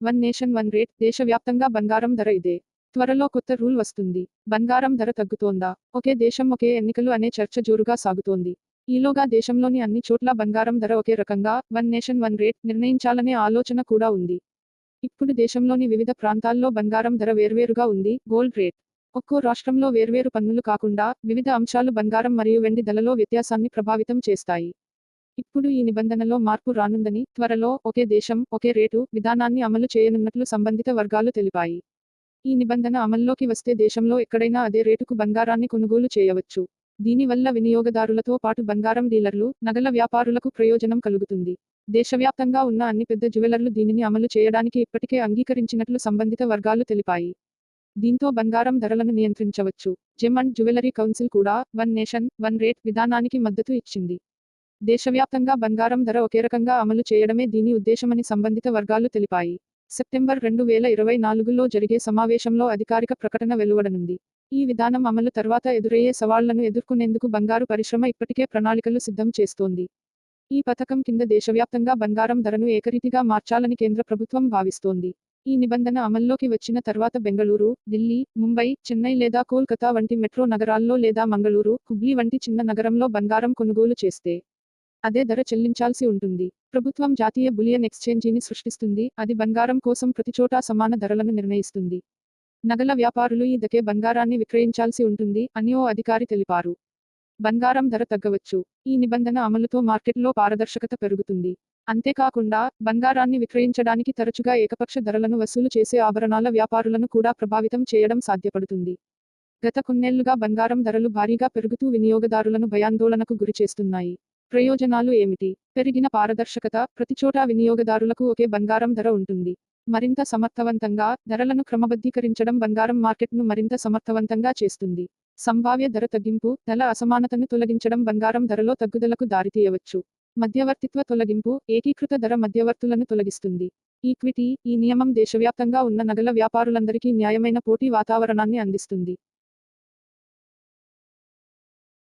One nation one rate. దేశవ్యాప్తంగా బంగారం ధర ఇదే. త్వరలో కొత్త రూల్ వస్తుంది. బంగారం ధర తగ్గుతోందా? ఒకే దేశం ఒకే ఎన్నికలు అనే చర్చ జోరుగా సాగుతోంది. ఈలోగా దేశంలోని అన్ని చోట్ల బంగారం ధర ఒకే రకంగా వన్ నేషన్ వన్ రేట్ నిర్ణయించాలనే ఆలోచన కూడా ఉంది. ఇప్పుడు దేశంలోని వివిధ ప్రాంతాల్లో బంగారం ధర వేర్వేరుగా ఉంది. Gold rate. ఒక్కో రాష్ట్రంలో వేర్వేరు పన్నులు కాకుండా వివిధ అంశాలు బంగారం మరియు వెండి ధరలో వ్యత్యాసాన్ని ప్రభావితం చేస్తాయి. ఇప్పుడు ఈ నిబంధనలో మార్పు రానుందని త్వరలో ఒకే దేశం ఒకే రేటు విధానాన్ని అమలు చేయనున్నట్లు సంబంధిత వర్గాలు తెలిపాయి. ఈ నిబంధన అమల్లోకి వస్తే దేశంలో ఎక్కడైనా అదే రేటుకు బంగారాన్ని కొనుగోలు చేయవచ్చు. దీనివల్ల వినియోగదారులతో పాటు బంగారం డీలర్లు నగల వ్యాపారులకు ప్రయోజనం కలుగుతుంది. దేశవ్యాప్తంగా ఉన్న అన్ని పెద్ద జ్యువెలర్లు దీనిని అమలు చేయడానికి ఇప్పటికే అంగీకరించినట్లు సంబంధిత వర్గాలు తెలిపాయి. దీంతో బంగారం ధరలను నియంత్రించవచ్చు. జెమ్ అండ్ జ్యువెలరీ కౌన్సిల్ కూడా వన్ నేషన్ వన్ రేట్ విధానానికి మద్దతు ఇచ్చింది. దేశవ్యాప్తంగా బంగారం ధర ఒకే రకంగా అమలు చేయడమే దీని ఉద్దేశమని సంబంధిత వర్గాలు తెలిపాయి. సెప్టెంబర్ రెండు వేల ఇరవై నాలుగులో జరిగే సమావేశంలో అధికారిక ప్రకటన వెలువడనుంది. ఈ విధానం అమలు తర్వాత ఎదురయ్యే సవాళ్ళను ఎదుర్కొనేందుకు బంగారు పరిశ్రమ ఇప్పటికే ప్రణాళికలు సిద్ధం చేస్తోంది. ఈ పథకం కింద దేశవ్యాప్తంగా బంగారం ధరను ఏకరీతిగా మార్చాలని కేంద్ర ప్రభుత్వం భావిస్తోంది. ఈ నిబంధన అమల్లోకి వచ్చిన తర్వాత బెంగళూరు ఢిల్లీ ముంబై చెన్నై లేదా కోల్కతా వంటి మెట్రో నగరాల్లో లేదా మంగళూరు హుబ్లీ వంటి చిన్న నగరంలో బంగారం కొనుగోలు చేస్తే అదే ధర చెల్లించాల్సి ఉంటుంది. ప్రభుత్వం జాతీయ బులియన్ ఎక్స్చేంజీని సృష్టిస్తుంది. అది బంగారం కోసం ప్రతిచోటా సమాన ధరలను నిర్ణయిస్తుంది. నగల వ్యాపారులు ఈ దకే బంగారాన్ని విక్రయించాల్సి ఉంటుంది అని ఓ అధికారి తెలిపారు. బంగారం ధర తగ్గవచ్చు. ఈ నిబంధన అమలుతో మార్కెట్లో పారదర్శకత పెరుగుతుంది. అంతేకాకుండా బంగారాన్ని విక్రయించడానికి తరచుగా ఏకపక్ష ధరలను వసూలు చేసే ఆభరణాల వ్యాపారులను కూడా ప్రభావితం చేయడం సాధ్యపడుతుంది. గత కొన్నేళ్ళుగా బంగారం ధరలు భారీగా పెరుగుతూ వినియోగదారులను భయాందోళనకు గురిచేస్తున్నాయి. ప్రయోజనాలు ఏమిటి? పెరిగిన పారదర్శకత ప్రతిచోటా వినియోగదారులకు ఒకే బంగారం ధర ఉంటుంది. మరింత సమర్థవంతంగా ధరలను క్రమబద్ధీకరించడం బంగారం మార్కెట్ను మరింత సమర్థవంతంగా చేస్తుంది. సంభావ్య ధర తగ్గింపు ధర అసమానతను తొలగించడం బంగారం ధరలో తగ్గుదలకు దారితీయవచ్చు. మధ్యవర్తిత్వ తొలగింపు ఏకీకృత ధర మధ్యవర్తులను తొలగిస్తుంది. ఈక్విటీ ఈ నియమం దేశవ్యాప్తంగా ఉన్న నగల వ్యాపారులందరికీ న్యాయమైన పోటీ వాతావరణాన్ని అందిస్తుంది.